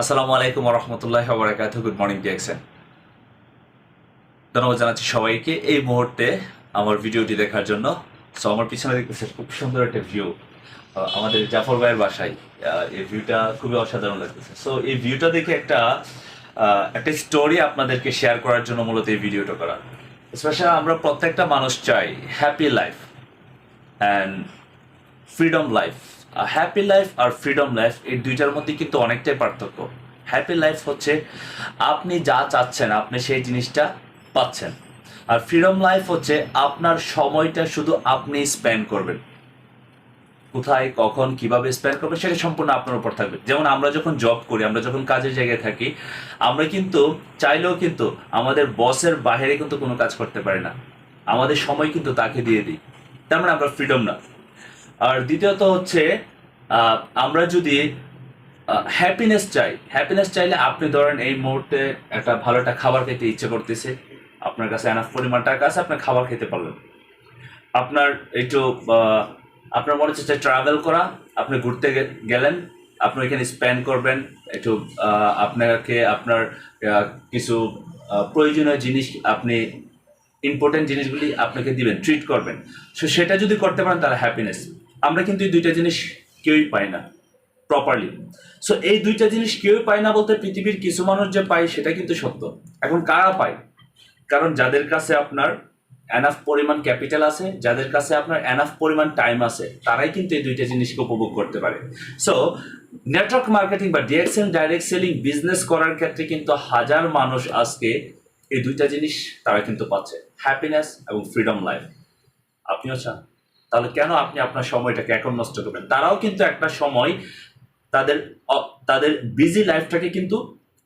আসসালামু আলাইকুম রহমতুল্লাহ বারাকাত good morning ডিএক্সেন ধন্যবাদ জানাচ্ছি সবাইকে এই মুহূর্তে আমার ভিডিওটি দেখার জন্য। সো আমার পিছনে দেখতেছে খুব সুন্দর একটা ভিউ আমাদের জাফর ভাইয়ের বাসায় এই ভিউটা খুবই অসাধারণ লাগতেছে। সো এই ভিউটা দেখে একটা একটা স্টোরি আপনাদেরকে শেয়ার করার জন্য মূলত এই ভিডিওটা করা। স্পেশাল আমরা প্রত্যেকটা মানুষ চাই happy life and freedom life happy life R freedom life এই দুইটার মধ্যে কিন্তু অনেকটাই পার্থক্য। হ্যাপি লাইফ হচ্ছে আপনি যা চাচ্ছেন, আপনি সেই জিনিসটা পাচ্ছেন। আর ফ্রিডম লাইফ হচ্ছে আপনার সময়টা শুধু আপনি স্পেন্ড করবেন। কোথায়, কখন, কীভাবে স্পেন্ড করবেন সেটা সম্পূর্ণ আপনার উপর থাকবে। যেমন আমরা যখন জব করি, আমরা যখন কাজের জায়গায় থাকি, আমরা কিন্তু চাইলেও কিন্তু আমাদের বসের বাইরে কিন্তু কোনো কাজ করতে পারি না। আমাদের সময় কিন্তু তাকে দিয়ে দিই। তার মানে আমরা ফ্রিডম না। আর দ্বিতীয়ত হচ্ছে আমরা যদি হ্যাপিনেস চাই। হ্যাপিনেস চাইলে আপনি ধরেন এই মুহূর্তে একটা ভালো একটা খাবার খেতে ইচ্ছে করতেছে। আপনার কাছে এনাফ পরিমাণ টাকা আছে, আপনি খাবার খেতে পারলেন। আপনার একটু আপনার মনে হচ্ছে ট্রাভেল করা, আপনি ঘুরতে গেলেন, আপনি এখানে স্পেন্ড করবেন, একটু আপনাকে আপনার কিছু প্রয়োজনীয় জিনিস আপনি ইম্পর্টেন্ট জিনিসগুলি আপনাকে দিবেন ট্রিট করবেন। সো সেটা যদি করতে পারেন, তাহলে হ্যাপিনেস আমরা কিন্তু এই দুইটা জিনিস কেউই পাই না প্রপারলি সো এই দুইটা জিনিস কেউই পায় না বলতে পৃথিবীর কিছু মানুষ যে পায় সেটা কিন্তু সত্য। এখন কারা পায়? কারণ যাদের কাছে আপনার এনাফ পরিমাণ ক্যাপিটাল আছে, যাদের কাছে আপনার এনাফ পরিমাণ টাইম আছে, তারাই কিন্তু এই দুইটা জিনিসকে উপভোগ করতে পারে। সো নেটওয়ার্ক মার্কেটিং বা ডিএক্সএল ডাইরেক্ট সেলিং বিজনেস করার ক্ষেত্রে কিন্তু হাজার মানুষ আজকে এই দুইটা জিনিস তারা কিন্তু পাচ্ছে। হ্যাপিনেস এবং ফ্রিডম লাইফ আপনিও চান? তাহলে কেন আপনি আপনার সময়টাকে এখন নষ্ট করবেন? তারাও কিন্তু একটা সময় তাদের তাদের বিজি লাইফটাকে কিন্তু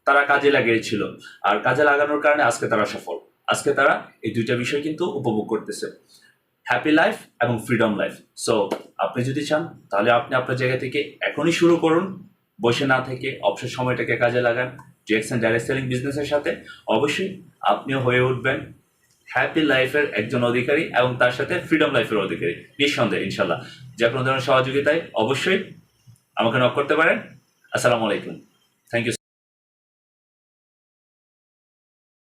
তারা কাজে লাগিয়েছিল। আর কাজে লাগানোর কারণে আজকে তারা সফল। আজকে তারা এই দুইটা বিষয় কিন্তু উপভোগ করতেছে। হ্যাপি লাইফ এবং ফ্রিডম লাইফ সো আপনি যদি চান, তাহলে আপনি আপনার জায়গা থেকে এখনই শুরু করুন। বসে না থেকে অবসর সময়টাকে কাজে লাগান। ডিএক্সএন ডাইরেক্ট সেলিং বিজনেসের সাথে অবশ্যই আপনিও হয়ে উঠবেন। হ্যাপি লাইফের একজন অধিকারী এবং তার সাথে ফ্রিডম লাইফের অধিকারী। নিঃসন্দেহে ইনশাল্লাহ যে কোনো ধরনের সহযোগিতায় অবশ্যই আমাকে নক করতে পারেন। আসসালামু আলাইকুম। Thank you